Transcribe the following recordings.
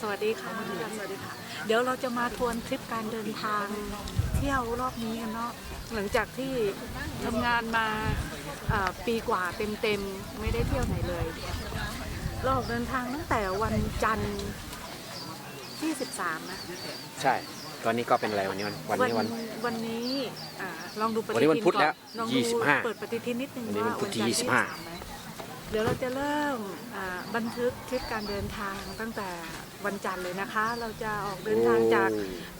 สวัสดีค่ะ สวัสดีค่ะ เดี๋ยวเราจะมาทวนทริปการเดินทางเที่ยวรอบนี้กันเนาะ หลังจากที่ทำงานมาเอ่อปีกว่าเต็มๆ ไม่ได้เที่ยวไหนเลย เราออกเดินทางตั้งแต่วันจันทร์ที่13นะใช่ตอนนี้ก็เป็นอะไรวันนี้วันวันนี้วันวันนี้อ่าลองดูปฏิวันนี้ทิวันนพุธก่อแล้วลองดู25เปิดปฏิทินนิดนึงวันนี้ว่าวันพุธที่จันทร์25 13ไหมเดี๋ยวเราจะเริ่มอ่าบันทึกทริปการเดินทางตั้งแต่ วันจันทร์เลยนะคะ เราจะออกเดินทางจาก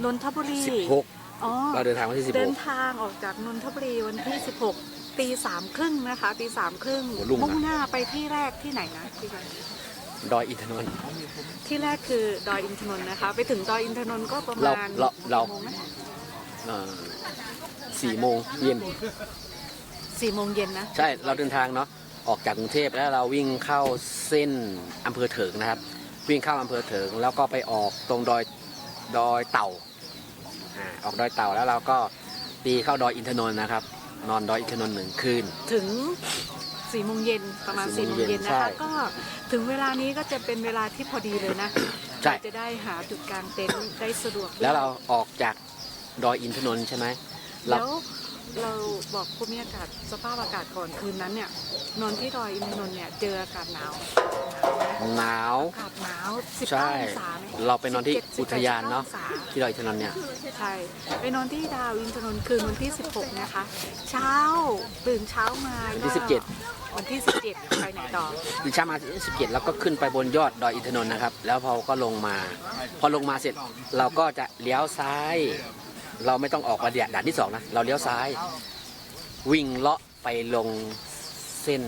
นนทบุรีสิบหกอ๋อเราเดินทางวันที่สิบเดิหนกทางออกจากนนทบุรีวันที่ 16ตีสามครึ่งนะคะตีสามครึ่งโอ้รุ่งนะ มุ่งหน้าไปที่แรกที่ไหนนะพี่กันดอยอินทนนท์ ที่แรกคือดอยอินทนนท์นะคะ ไปถึงดอยอินทนนท์ก็ประเรามาณเราเรา กี่โมงนะเอ่อสี่โมงเย็น สี่โมงเย็นนะ ใช่ เราเดินทางเนาะ ออกจากกรุงเทพแล้วเราวิ่งเข้าเส้นอำเภอเถิงนะครับ วิ่งเข้าอำเภอเถิง แล้วก็ไปออกตรงดอยดอยเต่าอ่าออกดอยเต่าแล้วเราก็ตีเข้าดอยอินทนนท์นะครับ นอนดอยอินทนนท์หนึ่งคืน ถึงสี่โมงเย็นประมาณสี่สี่โมโมงงเย็เย็นนนะใช่คะก็ถึงเวลานี้ก็จะเป็นเวลาที่พอดีเลยนะใช่เราจะได้หาจุดกลางเต็นท์ได้สะดวก แล้วเราออกจากดอยอินทนนท์ใช่ไหมเราแล้ว เราบอกภูมิอากาศสภาพอากาศก่อนคืนนั้นเนี่ยนอนที่ดอยอินทนนท์เนี่ยเจออากาศหนาวหนาวไหมหนาวอากาศหนาว19ใช่องศาไหมเราไปนอนที่17อุทยานเนาะ19องศที่ดอยอินทนนท์เนี่ยใช่ไปนอนที่ดาวอินทนนท์คืนวันที่ 16 นะคะ เช้าตื่นเช้ามาวันที่ก็17 วันที่ 17 ไปไหนต่อตื่นเช้ามาที่17 แล้วก็ขึ้นไปบนยอดดอยอินทนนท์นะครับ แล้วพอก็ลงมา พอลงมาเสร็จเราก็จะเลี้ยวซ้าย เราไม่ต้องออกมาเดียด่านที่สองนะ เราเลี้ยวซ้าย วิ่งเลาะไปลงเส้น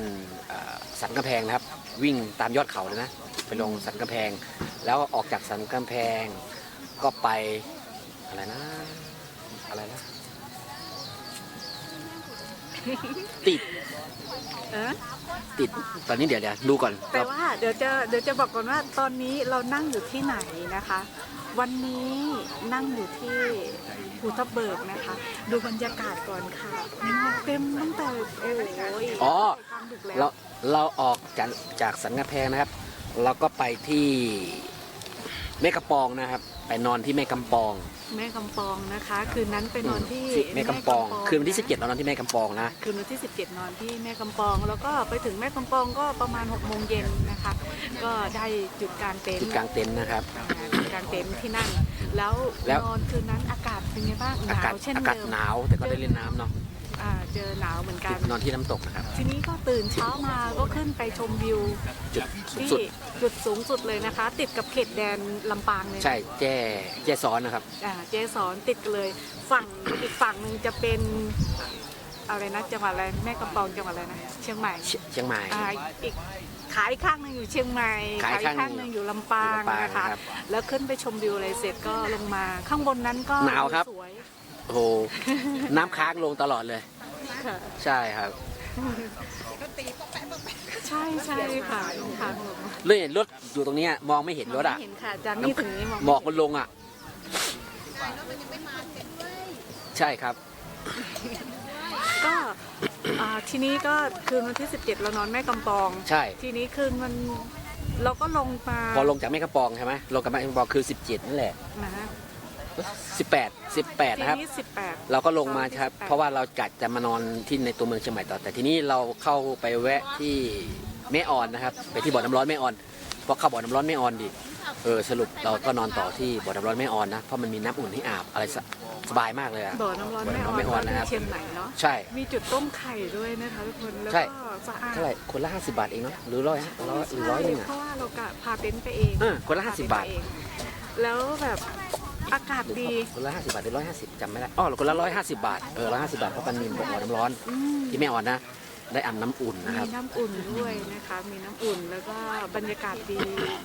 เอ่อสันกำแพงนะครับ วิ่งตามยอดเขาเลยนะไปลงสันกำแพง แล้วออกจากสันกำแพง ก็ไปอะไรนะ อะไรนะ ติดเออติดตอนนี้เดี๋ยวเดี๋ยวดูก่อนแต่ว่าเดี๋ยวจะเดี๋ยวจะบอกก่อนว่าตอนนี้เรานั่งอยู่ที่ไหนนะคะ วันนี้นั่งอยู่ที่ภูทับเบิกนะคะ ดูบรรยากาศก่อนค่ะเต็มตั้งแต่โอ้ยอ๋อ กลางดึกแล้วเราเราออกจากจากสันกำแพงนะครับ เราก็ไปที่แม่กำปองนะครับ ไปนอนที่แม่กำปอง แม่กำปองนะคะ คืนนั้นไปนอนที่แม่กำปอง คืนวันที่ 17เรานอนที่แม่กำปองนะคืนวันที่ 17 นอนที่แม่กำปอง แล้วก็ไปถึงแม่กำปองก็ประมาณ6โมงเย็นนะคะ ก็ได้จุดกลางเต็นจุดท์กลางเต็นท์นะครับอ่าจุดกลางเต็นท์ที่นั่นแล้วแล้วนอนคืนนั้นอากาศเป็นไงบ้างหากอานาศวเช่นอากาศเดิมหนาวแต่ก็ได้เล่นน้ำเนาะ อ่าเจอหนาวเหมือนกัน นอนที่น้ำตกนะครับ ทีนี้ก็ตื่นเช้ามาก็ขึ้นไปชมวิวจุดสูงที่สุด จุดสูงสุดเลยนะคะ ติดกับเขตแดนลำปางเลยใช่แจ้แจ้ซ้อนนะครับ อ่าเจสอนติดกันเลย ฝั่ง อีกฝั่งหนึ่งจะเป็นอะไรนะจังหวัดอะไรแม่กำปองจังหวัดอะไรนะเชียงใหม่เชียเชียงใหม่ อ่าอีกขายข้างหนึ่งอยู่เชียงใหม่ขายข้างหนึ่งข้างหนึ่งอยู่ลำปางอยู่ลำปางนะคะครับแล้วขึ้นไปชมวิวอะไรเสร็จก็ลงมาข้างบนนั้นก็หนาวครับ สวย โอ้โหน้ำค้างลงตลอดเลย ค่ะ ใช่ครับใช่ใช่ค่ะทางลงเลยรถอยู่ตรงเนี้ยมองไม่เห็นรถอะ ไม่เห็นค่ะจากนี่ถึงนี่มองหมอกมันลงอะ ใช่ครับ ก็อ่าทีนี้ก็คืนวันที่ 17 เรานอนแม่กำปอง ใช่ ทีนี้คืนมันเราก็ลงมาพอลงจากแม่กำปองใช่ไหมลงจากแม่กำปองคือ 17นั่นแหละ นะฮะ 18 18ทีนะครับนี้18เราก็ลงมาครับ18เพราะว่าเราจัดจะมานอนที่ในตัวเมืองเชียงใหม่ต่อ แต่ทีนี้เราเข้าไปแวะที่แม่ออนนะครับ ไปที่บ่อน้ำร้อนแม่ออนเพราะเข้าบ่อน้ำร้อนแม่ออนดิเออสรุปเราก็นอนต่อที่บ่อน้ำร้อนแม่ออนนะเพราะมันมีน้ำอุ่นให้อาบอะไรสสบายมากเลยอะ บ่อน้ำร้อนแม่ออนบ่อน้ำร้อนแม่ออนนะครับที่เชียงใหม่เนาะ ใช่ มีจุดต้มไข่ด้วยนะคะทุกคน แล้วใช่ ก็สะอาดเท่าไหร่คนละ50 บาทเองเนาะหรือร้อยร้อยหรือร้อยหนึงอะ เพราะว่าเรากะพาเต็นท์ไปเองเออคนละพ50เต็นท์บาทไปเองแล้วแบบ อากาศดีคนละ50บาทหรือร้อยห้าสิบจำไม่ได้อ๋อคนละร้อยห้าสิบบาทเออร้อยห้าสิบบาทเพราะมันมีบ่อน้ำร้อนอืมที่แม่ออนนะ ได้อาบน้ำอุ่นนะครับ มีน้ำอุ่นด้วยนะคะ มีน้ำอุ่นแล้วก็บรรยากาศดี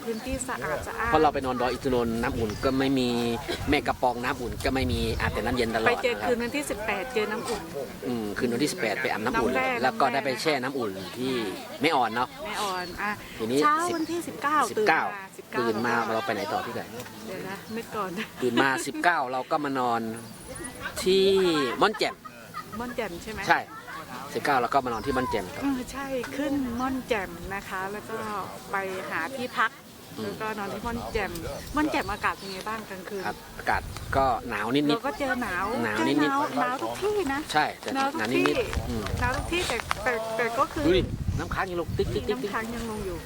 พื้นที่สะอาดสะอาดเพราะเราไปนอนดอยอินทนนท์น้ำอุ่นก็ไม่มีแม่กระปองน้ำอุ่นก็ไม่มีอาบแต่น้ำเย็นตลอไปดเจอนะครัคืบนวันที่ 18 เจอน้ำอุ่น อืมคืนวันที่ 18 ไปอาบน้ำอุ่น น้ำแร่แล้วก็ได้ไปน้ำแร่แช่น้ำอุ่นที่แม่อ่อนเนาะ แม่ออนอะทีนี้เช้าสิบ วันที่ 19 ตื่นมา19ตื่นมาเราไปไหนต่อที่ไหนเดี๋ยวนะนึกก่อนตื่นมา 19 เราก็มานอนที่ม่อนแจ่มม่อนแจ่มใช่ไหมใช่ 19เราก็มานอนที่ม่อนแจ่มต่อ เออใช่ขึ้นม่อนแจ่มนะคะ แล้วก็ไปหาที่พัก อืม แล้วก็นอนที่ม่อนแจ่มม่อนแจ่มอากาศเป็นไงบ้างกลางคืนครับอากาศก็หนาวนิดเราก็เจอหนาวหนาวเจอนิดๆ หนาวหนาวทุกที่นะ ๆ ใช่แต่หนาวหทุนาวกนิที่ดๆอืมหนาวทุกที่แต่แต่แต่ก็คือ ดูดิน้ำค้างยังลงติ๊กติ๊กติ๊กติ๊กน้ำค้างยังลงอยู่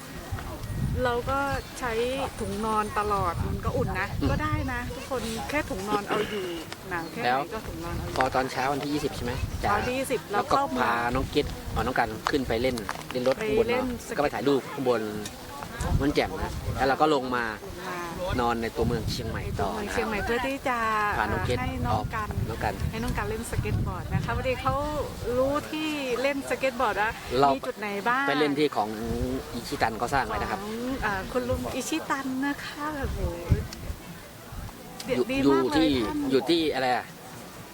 เราก็ใช้ถุงนอนตลอดมันก็อุ่นนะ อืม ก็ได้นะ ทุกคนแค่ถุงนอนเอาอยู่ หนาวแค่ไหแล้นวก็ถุงนอนเอาอพอยู่ตอนเช้าวันที่ 20 ใช่ไหมจะเช้าที่สิบเราแล้วก็เข้าเมืองพาน้องกิ๊ดอ๋อน้องกันขึ้นไปเล่นเล่นรถข้างบนไปเล่นเนาะสเก็ต ก็ไปถ่ายรูปข้างบนมันแจ่มนะแล้วเราก็ลงมามา นอนในตัวเมืองเชียงใหม่ในตัต่วอเมืองนะคเชียรังบใหม่เพื่อที่จะพาน้องกิ๊ดให้น้ออองกกัน น้องกัน ให้น้องการเล่นสเก็ตบอร์ดนะคะพอดีเขารู้ที่เล่นสเก็ตบอร์ดว่าเรา มีจุดไหนบ้างไปเล่นที่ของอิชิตันก็สร้างไว้นะครับ ของอ่าคุณลุงอิชิตันนะคะแบบโห อยู่ดีอยู่มากเลยที่ท่านอยู่ที่อะไรอะ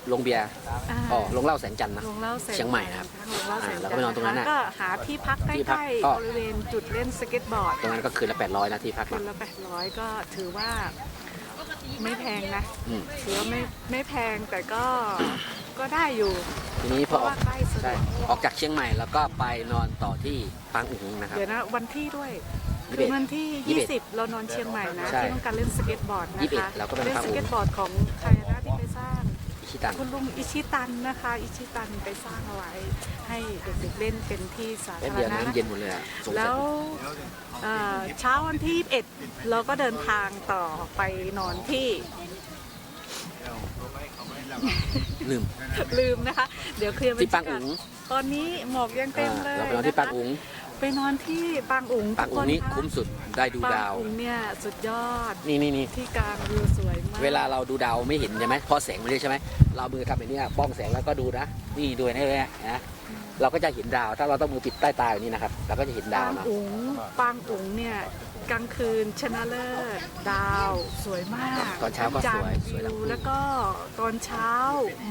โรงเบียร์าอ๋อโรงเหล้าแสงจันทร์นะลงเล่าแสเชียงใหม่นะครับลงเล่าแสงอ่าแล้วก็ไปนอนตรงนั้นน่ะก็หาที่พักใกที่พักล้ก็ ๆบริเวณจุดเล่นสเก็ตบอร์ด ตรงนั้นก็คืนละ800นะที่พักคืเนาะนละแปดร้อยก็ถือว่าไม่แพงนะอืม ถือว่าไม่ไม่แพงแต่ก็ก็ได้อยู่ ทีนี้เพพอราะออว่ากใกล้สะดใช่วกออกจากเชียงใหม่แล้วก็ไปนอนต่อที่ปางอุ๋งนะครับ เดี๋ยวนะวันที่ด้วยยี่ คืสิอบเอ็ดวันที่ยี่สิบเอ็ด20 เรานอนเชียงใหม่นะใช่ที่ต้องการเล่นสเก็ตบอร์ดยี่นะสิบเอ็ดคะเราก็ไปเล่นพาสอุ๋งเก็ตบอร์ดของใครนะที่ไปสร้าง อิชิตัน คุณลุงอิชิตันนะคะ อิชิตันไปสร้างเอาไว้ให้เด็กๆเล่นเป็นที่สาแป๊บธารเดียวณะน้ำเย็นหมดเลยอะสงสัยแล้วเอ่อเช้าวันที่21เราก็เดินทางต่อไปนอนที่ ลืม ลืมนะคะ เดี๋ยวเคลียร์บรที่รปายางกาอุ๋ศง ตอนนี้หมอกยังเต็มเลยเราไปนอนที่ปางอุ๋ง ไปนอนที่ปางอุ๋งปางอุ๋งนี้ทุกะคุ้มสุดได้ดูปางดาวอุ๋งเนี่ยสุดยอดนี่นี่นี่ที่กลางวิวสวยมากเวลาเราดูดาวไม่เห็นใช่ไหมเพราะแสงมันเยอะใช่ไหมเรามือทำแบบนี้อะป้องแสงแล้วก็ดูนะนี่ดูนี่เลยนะเราก็จะเห็นดาว ถ้าเราต้องมือปิดใต้ตาอย่างนี้นะครับเราก็จะเห็นดาวปางนะอุ๋งปางอุ๋งเนี่ยกลางคืนชนะเลิศดาวสวยมากตอนเช้าก็สวยจันทร์สวยวิทั้งวคู่แล้วก็ตอนเช้า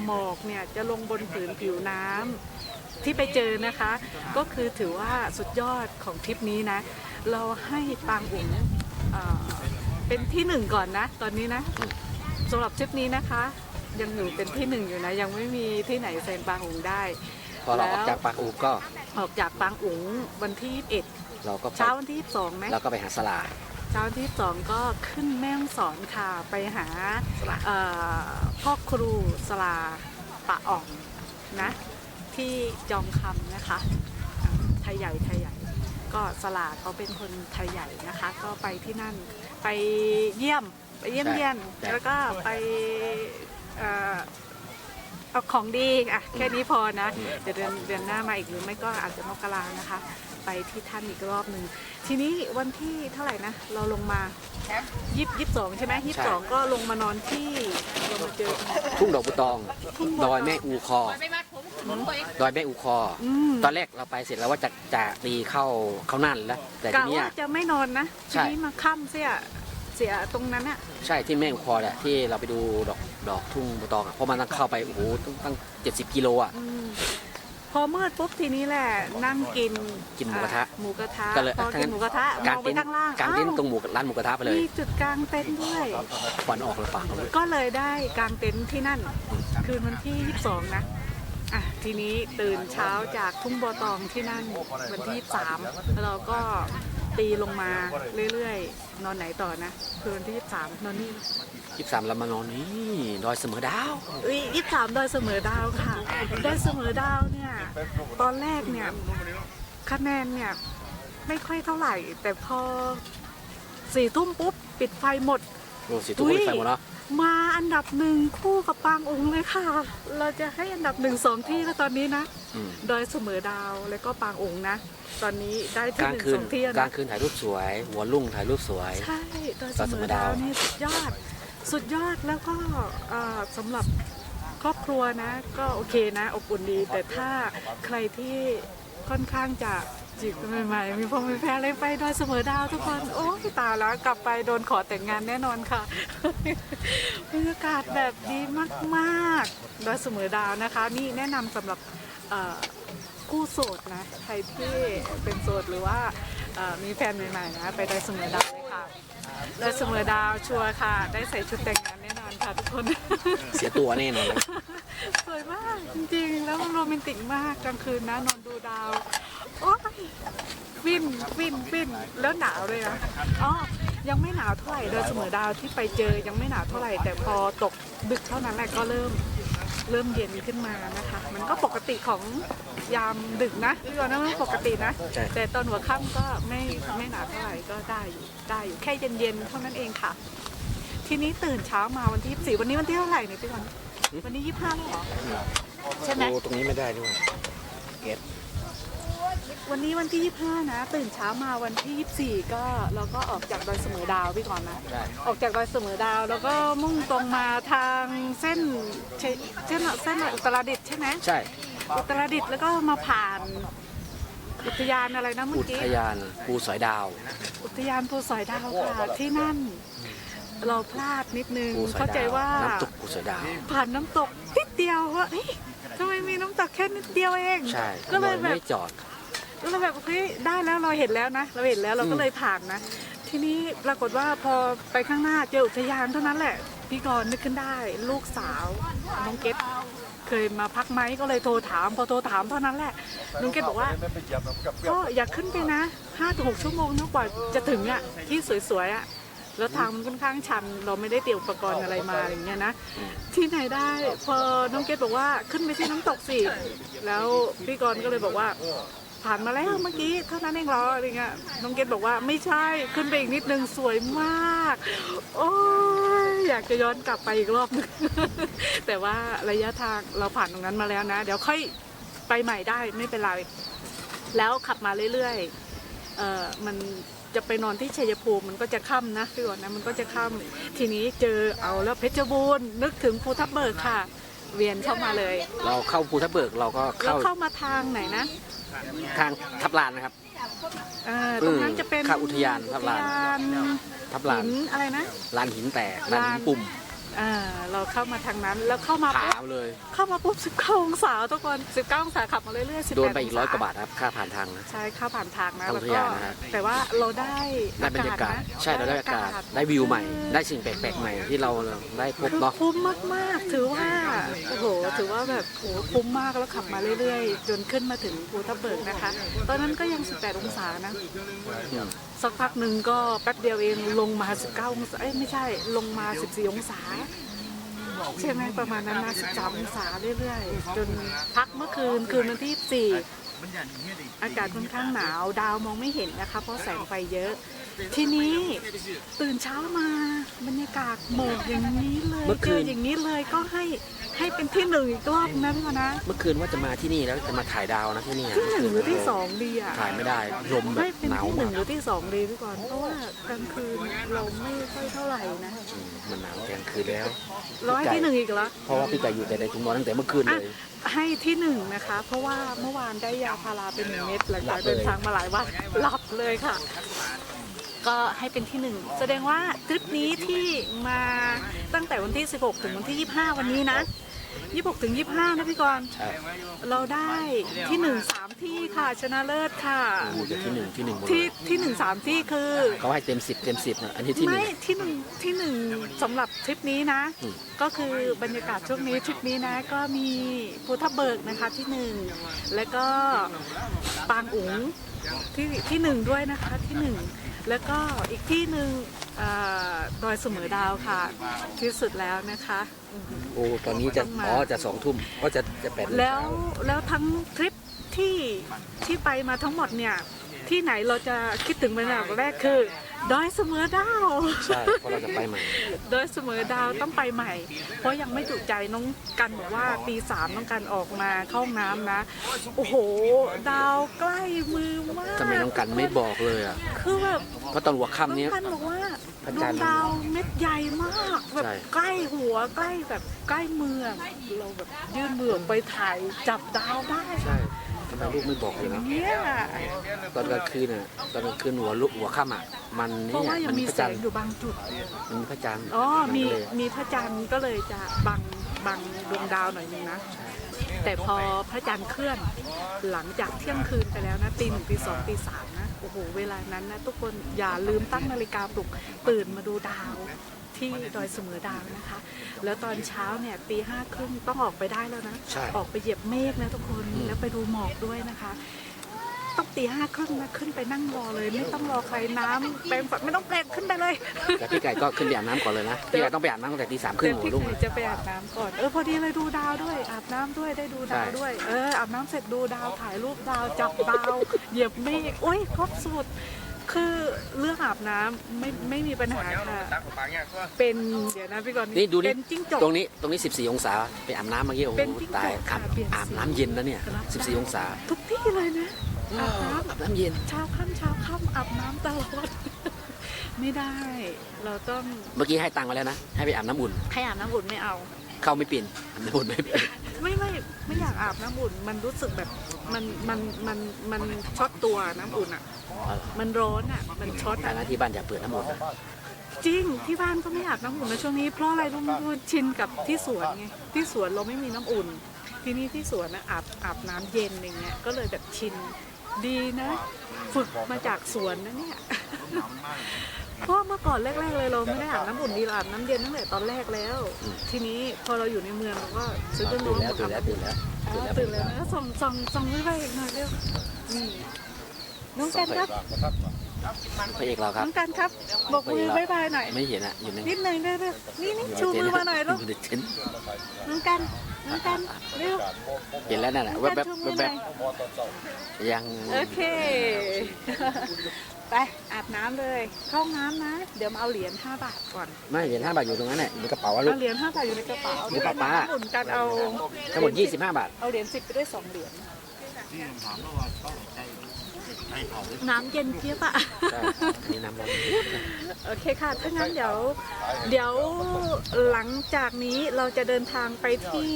หมอกเนี่ยจะลงบนผืนผิวน้ำ ที่ไปเจอนะคะ ก็คือถือว่าสุดยอดของทริปนี้นะ เราให้ปางอุ๋งเอ่อเป็นที่หนึ่งก่อนนะ ตอนนี้นะสำหรับทริปนี้นะคะ ยังอยู่เป็นที่หนึ่งอยู่นะ ยังไม่มีที่ไหนแซงปางอุ๋งได้พอเราออกจากปางอุ๋งก็ออกจากปางอุ๋งวันที่21เราก็ไปเช้าวันที่22ไหมเราก็ไปหาสลาเช้าวันที่22ก็ขึ้นแม่ฮ่องสอนค่ะไปหาสลาเอ่อพ่อครูสลาปะอ่องนะ ที่จอมคำนะคะอ่าไทยใหญ่ไทยใหญ่ ก็สลาเขาเป็นคนไทยใหญ่นะคะ ก็ไปที่นั่นไปเยี่ยมไปเยี่ยมเยียนแล้วก็ไปเอ่อเอาของดีอะแค่นี้พอนะเดี๋ยวเดือนเดือนหน้ามาอีกหรือไม่ก็อาจจะมกรานะคะ ไปที่ท่านอีกรอบหนึ่งทีนี้วันที่เท่าไหร่นะ เราลงมายี่สิบสองใช่ไหมยี่สิบสองก็ลงมานอนที่เรามาเจอกันทุ่งดอกบุตองทุ่งดอยแม่อูคอ ดอยแม่อูคออืมตอนแรกเราไปเสร็จแล้วว่าจะจะตีเข้าเข้านั่นแล้ว แต่กะทีเนี้ย ว่าจะไม่นอนนะใช่ ทีนี้มาค่ำเสียเสียตรงนั้นอะใช่ที่แม่อูคอแหละที่เราไปดูดอกดอกทุ่งบุตองอะเพราะมันต้องเข้าไปโอ้โหต้องตั้งเจ็ดสิบกิโลอะ อืมพอมืดปุ๊บทีนี้แหละ นั่งกินกินหมูกระทะอ่หมูกระทะก็เลยพอถ้ากิงั้นนหมูกระทะมกางองไปเต็นท์ข้างล่างกางเต็นท์อ้าวตรงหมูร้านหมูกระทะไปเลยมีจุดกลางเต็นท์ด้วย ควันออกหรือเปล่าไม่รู้ก็เลยได้กางเต็นท์ที่นั่น คืนวันที่ 22 นะ อะทีนี้ตื่นเช้าจากทุ่งบัวตองที่นั่นวันที่23แล้วเราก็ตีลงมาเรื่อยๆ นอนไหนต่อนะ คืนวันที่23นอนนี่ยี่สามเรามานอนนี่ดอยเสมอดาวอุ้ย23ดอยเสมอดาวค่ะดอยเสมอดาวเนี่ย ตอนแรกเนี่ยคะแนนเนี่ยไม่ค่อยเท่าไหร่ แต่พอสี่ทุ่มปุ๊บ ปิดไฟหมดโอ้สิทุกคนไปหมดเนาะ มาอันดับหนึ่งคู่กับปางองค์เลยค่ะ เราจะให้อันดับหนึ่งสองที่แล้วตอนนี้นะอืมดอยเสมอดาวแล้วก็ปางองค์นะ ตอนนี้ได้กที่ลางหนึ่งคืสนองที่แล้วกลานะงคืนถ่ายรูปสวย หัวลุ่งถ่ายรูปสวย ใช่ดอยเสมอดาวนี่สุดยอด สุดยอดแล้วก็เอ่อสำหรับครอบครัวนะ ก็โอเคนะ อบอุ่นดี แต่ถ้าใครที่ค่อนข้างจะ จีบกันใหม่ๆมีพงมีแพ้อะไรไปดอยเสมอดาวทุกคน โอ้ยตายแล้วกลับไปโดนขอแต่งงานแน่นอนค่ะบรรยากาศแบบดีมากๆดอยเสมอดาวนะคะ นี่แนะนำสำหรับเอ่อคู่โสดนะใครที่เป็นโสดหรือว่าเอ่อมีแฟนใหม่ๆนะไปดอยเสมอดาวเลยค่ะดอยเสมอดาวชัวร์ค่ะ ได้ใส่ชุดแต่งงานแน่นอนค่ะทุกคนเสียตัวแน่นอนเลยสวยมากจริงๆ แล้วโรแมนติกมากกลางคืนนะนอนดูดาว โอ้ยฟินฟินฟินแล้วหนาวเลยนะอ๋อยังไม่หนาวเท่าไหร่โดยเสมอดาวที่ไปเจอยังไม่หนาวเท่าไหร่ แต่พอตกดึกเท่านั้นแหละก็เริ่มเริ่มเย็นขึ้นมานะคะ มันก็ปกติของยามดึกนะพี่กรณ์นะมันปกตินะใช่แต่ตอนหัวค่ำก็ไม่ไม่หนาวเท่าไหร่ก็ได้อยู่ได้อยู่แค่เย็นๆเท่านั้นเองค่ะ ทีนี้ตื่นเช้ามาวันที่24วันนี้วันที่เท่าไหร่เนี่ยพี่กรณ์วันนี้25แล้วเหรอใช่ไหมดูตรงนี้ไม่ได้ด้วยเก็ต วันนี้วันที่ 25 นะ ตื่นเช้ามาวันที่ 24 ก็เราก็ออกจากดอยเสมอดาวพี่ก่อนนะใช่ออกจากดอยเสมอดาว แล้วก็มุ่งตรงมาทางเส้นเชเส้นเส้นอุตรดิตถ์ใช่ไหมใช่ อุตรดิตถ์แล้วก็มาผ่าน อุทยานอะไรนะเมื่อุอกี้ ทยานภูสอยดาว อุทยานภูสอยดาวค่ะที่นั่น เราพลาดนิดนึงภูสอยเข้าใจดาวว่า น้ำตกภูสอยดาว ผ่านน้ำตกนิดเดียวว่าเอ๊ะทำไมมีน้ำตกแค่นิดเดียวเอง ใช่ก็เลยแบบไม่จอด แล้วเราแบบเฮ้ยได้แล้วเราเห็นแล้วนะ เราเห็นแล้วเราก็เลยผ่านนะ ทีนี้ปรากฏว่าพอไปข้างหน้าเจออุทยานเท่านั้นแหละพี่กรณ์นึกขึ้นได้ ลูกสาวน้องเกดเคยมาพักไหมก็เลยโทรถาม พอโทรถามเท่านั้นแหละน้องเกดบอกว่าก็อยากขึ้นไปนะห้าถึงหกชั่วโมงนะกว่าจะถึงอะที่สวยๆอะแล้วทางมันค่อนข้างชัน เราไม่ได้เตรียมอุปกรณ์อะไรมาอย่างเงี้ยนะ ที่ไหนได้ พอน้องเกดบอกว่าขึ้นไปที่น้ำตกสิ แล้วพี่กรณ์ก็เลยบอกว่า ผ่านมาแล้วเมื่อกี้เท่านั้นเองเหรออะไรเงี้ยน้องเกดบอกว่าไม่ใช่ขึ้นไปอีกนิดนึงสวยมาก โอ้ยอยากจะย้อนกลับไปอีกรอบนึงแต่ว่าระยะทางเราผ่านตรงนั้นมาแล้วนะ เดี๋ยวค่อยไปใหม่ได้ไม่เป็นไรแล้วขับมาเรื่อยๆเอ่อมันจะไปนอนที่ชัยภูมิมันก็จะค่ำนะพี่ก่อนนะมันก็จะค่ำทีนี้เจอเอาแล้วเพชรบูรณ์นึกถึงภูทับเบิกค่ะ เวียนเข้ามาเลย เราเข้าภูทับเบิกเราก็แล้วเข้าเข้ามาทางไหนนะ ทางทับลานนะครับ เอ่อตรงนั้นจะเป็นเข้าอุทยานทับลาน อุทยานทับลาหินนอะไรนะ ลานหินแตกลานหินปุ่ม อ่าเราเข้ามาทางนั้นแล้วเข้ามาผาปุ๊บเลย เข้ามาปุ๊บ19องศาทุกคน19องศาขับมาเรื่อยๆ18โดนไปอีกร้อยงศกว่าบาทครับค่าผ่านทางนะ ใช่เข้าผ่านทางนะเข้าแล้วอุทก็ยานนะฮะ แต่ว่าเราได้ได้บรรยากาศ นะใช่เราได้อากาศได้วิวใหม่ ได้สิ่งแปลกๆใหม่ที่เราได้พบคือเนาะ คุ้มมากๆ ถือว่าโอ้โหถือว่าแบบโอ้โหคุ้มมากแล้วขับมาเรื่อยๆ จนขึ้นมาถึงภูทับเบิกนะคะ ตอนนั้นก็ยัง 18 องศานะ อืม สักพักหนึ่งก็แป๊บเดียวเองลงมา 19 องศาเอ้ยไม่ใช่ลงมา 14 องศา ใช่ไหมประมาณนั้นนะ13องศาเรื่อยๆ จนพักเมื่อคืนคืนวันที่สี่อากาศค่อนข้างหนาว ดาวมองไม่เห็นนะคะ เพราะแสงไฟเยอะ ทีนี้ตื่นเช้ามาบรรยากาศหมอกอย่างนี้เลยเมื่อเจคือนอย่างนี้เลยก็ให้ให้เป็นที่หนึ่งอีกรอบนะพี่วนะเมื่อคืนว่าจะมาที่นี่แล้วจะมาถ่ายดาวนะที่นี่อะที่หนึ่งหรือที่สองดีอะถ่ายไม่ได้ลมแบไม่บเป็นหนาวที่หมานึ่กงหรือที่สองดีพี่ก่อนเพราะว่ากลางคืนเราไม่ค่อยเท่าไหร่นะอืมมันหนาวกลางคืนแล้ว ร้อยที่หนึ่งอีกแล้ว เพราะว่าพี่ไก่อยู่แต่ในถุงนอนตั้งแต่เมื่อคืนอะเลย ให้ที่หนึ่งนะคะ เพราะว่าเมื่อวานได้ยาพาราเป็นหนึ่งเม็ดหลังหลัจากบเลยเดินทางมาหลายวันหลับเลยค่ะ ก็ให้เป็นที่หนึ่งแสดงว่าทริปนี้ที่มาตั้งแต่วันที่ 16 ถึงวันที่ 25 วันนี้นะ 26 ถึง 25 นะพี่กรณ์ใช่เราได้ที่หนึ่งสามที่ค่ะชนะเลิศค่ะโอ้จะที่หนึ่งที่หนึ่งหมดเลที่ยที่หนึ่งสามที่คือ เขาให้เต็มสิบเต็มสิบนะอันนี้ที่หนึ่ไม่ง ที่หนึ่งที่หนึ่งสำหรับทริปนี้นะ อืม ก็คือบรรยากาศช่วงนี้ทริปนี้นะก็มีภูทับเบิกนะคะที่หนึ่งแล้วก็ปางอุ๋งที่ที่หนึ่งด้วยนะคะที่หนึ่ง แล้วก็อีกที่หนึ่งเอ่อดอยเสมอดาวค่ะ ที่สุดแล้วนะคะอืมโอ้ตอนนี้จะต้องมา อ๋อจะสองทุ่มก็จะจะแปดโมงแล้วเช้าแล้วทั้งทริปที่ที่ไปมาทั้งหมดเนี่ย ที่ไหนเราจะคิดถึงเป็นอันดับแรกคือ ดอยเสมอดาว ใช่เพราะเราจะไปใหม่ดอยเสมอดาวต้องไปใหม่ เพราะยังไม่จุใจน้องกันบอกว่าตีสามน้องกันออกมาเข้าห้องน้ำนะ โอ้โห ดาวใกล้มือมากทำไมน้องกันไม่บอกเลยอะ คือแบบเพราะตอนหัวน้องค่ำเนี้ยกันบอกว่าพระดจัวนงทร์ดาวเม็ดใหญ่มากแบบใช่ ใกล้หัวใกล้แบบใกล้มืออะเราแบบยื่นมือออกไปถ่ายจับดาวได้ ใช่ทำไมลูกไม่บอกเลยเนาะเนี่ยตอนกลางคืนอะตอนกลางคืนหัวลุกหัวค่ำอะมันเพราะเนี่ยว่ายัมังนมีพระแสจันทงร์อยู่บางจุด มันมีพระจันทร์อ๋อ มี นก็เลยมีพระจันทร์ก็เลยจะบังบังดวงดาวหน่อยนึงนะ แต่พอพระจันทร์เคลื่อนหลังจากเที่ยงคืนไปแล้วนะตีหนึ่งตีสองตีสามนะ โอ้โห เวลานั้นนะทุกคนอย่าลืมตั้งนาฬิกาปลุกตื่นมาดูดาว ที่ดอยเสมอดาวนะคะ แล้วตอนเช้าเนี่ยตีห้าครึ่งต้องออกไปได้แล้วนะ ใช่ ออกไปเหยียบเมฆนะทุกคนอืมแล้วไปดูหมอกด้วยนะคะ ต้องตีห้าครึ่งนะขึ้นไปนั่งรอเลย ไม่ต้องรอใครน้ำแปรงฝันไม่ต้องแปรงขึ้นไปเลย แต่พี่ไก่ก็ขึ้นไปอาบน้ำก่อนเลยนะพี่ไก่ต้องไปอาบน้ำตั้งแต่ตีสามครึ่เดี๋งยวหัวพี่รุ่งไก่จะไปอาบน้ำก่อน เออพอดีเลยดูดาวด้วย อาบน้ำด้วยได้ดูดาวใช่ด้วย เอออาบน้ำเสร็จดูดาวถ่ายรูปดาวจับดาวเหยียบเมฆโอ้ยครบสูตร คือเรื่องอาบน้ำไม่ไม่มีปัญหาค่ะ เป็นเดี๋ยวนะพี่กรณ์นี่ดูนี่เป็นจิ้งจก ตรงนี้ตรงนี้ 14 องศาไปอาบน้ำเมื่อกี้โอ้โหเป็นจิ้งจกตายอาบค่ะเปลี่ยนสีอาบน้ำเย็นนะเนี่ย14 องศาทุกที่เลยนะอาบน้อาบน้ำเย็นำเช้าค่ำเช้าค่ำอาบน้ำตลอด ไม่ได้ เราต้องเมื่อกี้ให้ตังค์มาแล้วนะ ให้ไปอาบน้ำอุ่นให้อาบน้ำอุ่นไม่เอา เข้าไม่ปิ่นอาบน้ำอุ่นไม่ปิ่นไม่ไม่ไม่อยากอาบน้ำอุ่น มันรู้สึกแบบมันมันมันมันช็อตตัวน้ำอุ่นอะ มันร้อนอะ มันช็อตแต่อะนะที่บ้านอยากเปิดน้ำอุ่นนะจริงที่บ้านก็ไม่อาบน้ำอุ่นนะช่วงนี้เพราะอะไรรู้ไหมคือชินกับที่สวนไงที่สวนเราไม่มีน้ำอุ่น ทีนี้ที่สวนนะอาบอาบน้ำเย็นอย่างเงี้ยก็เลยแบบชินดีนะ ฝึกมาจากสวนนะเนี่ย เพราะเมื่อก่อนแรกๆเลยเราไม่ได้อาบน้ำอุ่นดีเราอาบน้ำเย็นตั้งแต่ตอนแรกแล้ว ทีนี้พอเราอยู่ในเมืองเราก็ซื้อเครื่องตื่ร้นอนแล้วมาตื่นแล้วอาบตื่นแล้วอ๋ตื่อนแล้วตื่นแล้วนะส่องส่องส่องไม่ไปอีกหน่อยเร็วนี่น้องกันครับพระเอกเราครัน้บองกันครับบอกมือบายบายหน่อย ไม่เห็นอะอยู่ในนิดหนึ่งได้ไหมนี่นี่ชูมือมาหน่อยลูกอยู่ในเต็นท์น้องกันน้องกันเร็วเห็นแล้วนั่นแหละน้องแวกับนๆชูมือหแวน่บอยๆยังโอเค ไปอาบน้ำเลย เข้าห้องน้ำนะ เดี๋ยวมาเอาเหรียญ5บาทก่อน ไม่เหรียญ5บาทอยู่ตรงนั้นแหละอยู่ในกระเป๋าอะลูเอากเหรียญ5บาทอยู่ในกระเป๋าในกระเป๋าหมุนกันเอาทั้งหมด25บาท เอาเหรียญสิบไปด้วยสองเหรียญน้ำเย็นเจี๊ยบอะใช่นี่น้ำร้อนโอเคค่ะ ถ้างั้นเดี๋ยว เดี๋ยวหลังจากนี้เราจะเดินทางไปที่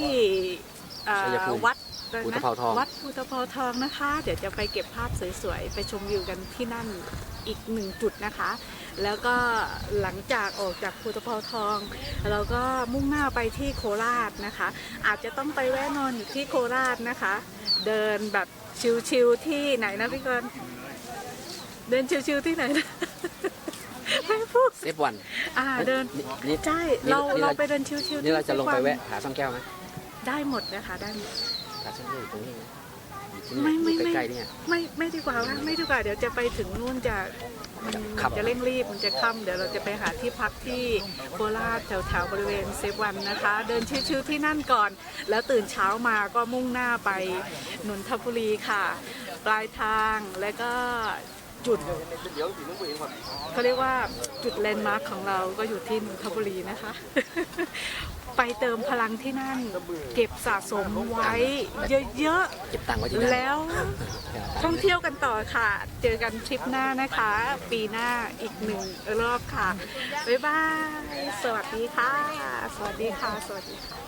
เอ่อชัยภูมิวัด อะไรภูนะตะเภาทอง วัดภูตะเภาทองนะคะ เดี๋ยวจะไปเก็บภาพสวยๆ ไปชมวิวกันที่นั่นอีกหนึ่งจุดนะคะ แล้วก็หลังจากออกจากภูตะเภาทอง เราก็มุ่งหน้าไปที่โคราชนะคะ อาจจะต้องไปแวะนอนอยู่ที่โคราชนะคะ เดินแบบชิวๆที่ไหนนะพี่กรณ์เดินชิวๆที่ไหนนะ ไม่พูด เซฟวัน อ่าเดินนี่นี่ใช่นี่เรานี่เรา เราไปเดินชิวๆนี่เราจะลงไปที่แวะหาซ่องแก้วไหมได้หมดนะคะได้หมด หาซ่องแก้วอยู่ตรงนี้นะอยู่ที่ไม่นี่ไม่อยู่ไม่ ใกล้ๆเนี่ย ไม่ไม่ดีกว่าค่ะไม่ดีกว่าเดี๋ยวจะไปถึงนู่นจะมันครับ จะเร่งรีบมันจะค่ำเดี๋ยวเราจะไปหาที่พักที่โคราชแถวแถวๆบริเวณเซฟวันนะคะ เดินชิวๆที่นั่นก่อน แล้วตื่นเช้ามาก็มุ่งหน้าไปนนทบุรีค่ะ ปลายทางแล้วก็จุดเขาเรียกว่าจุดแลนด์มาร์คของเราก็อยู่ที่นนทบุรีนะคะ ไปเติมพลังที่นั่น เก็บสะสมไว้ เยอะๆเก็บตังค์ไว้ที่นั่นแล้วท่องเที่ยวกันต่อค่ะ เจอกันทริปหน้านะคะ ปีหน้าอีกหนึ่งรอบค่ะ บ๊ายบาย สวัสดีค่ะ สวัสดีค่ะ สวัสดีค่ะ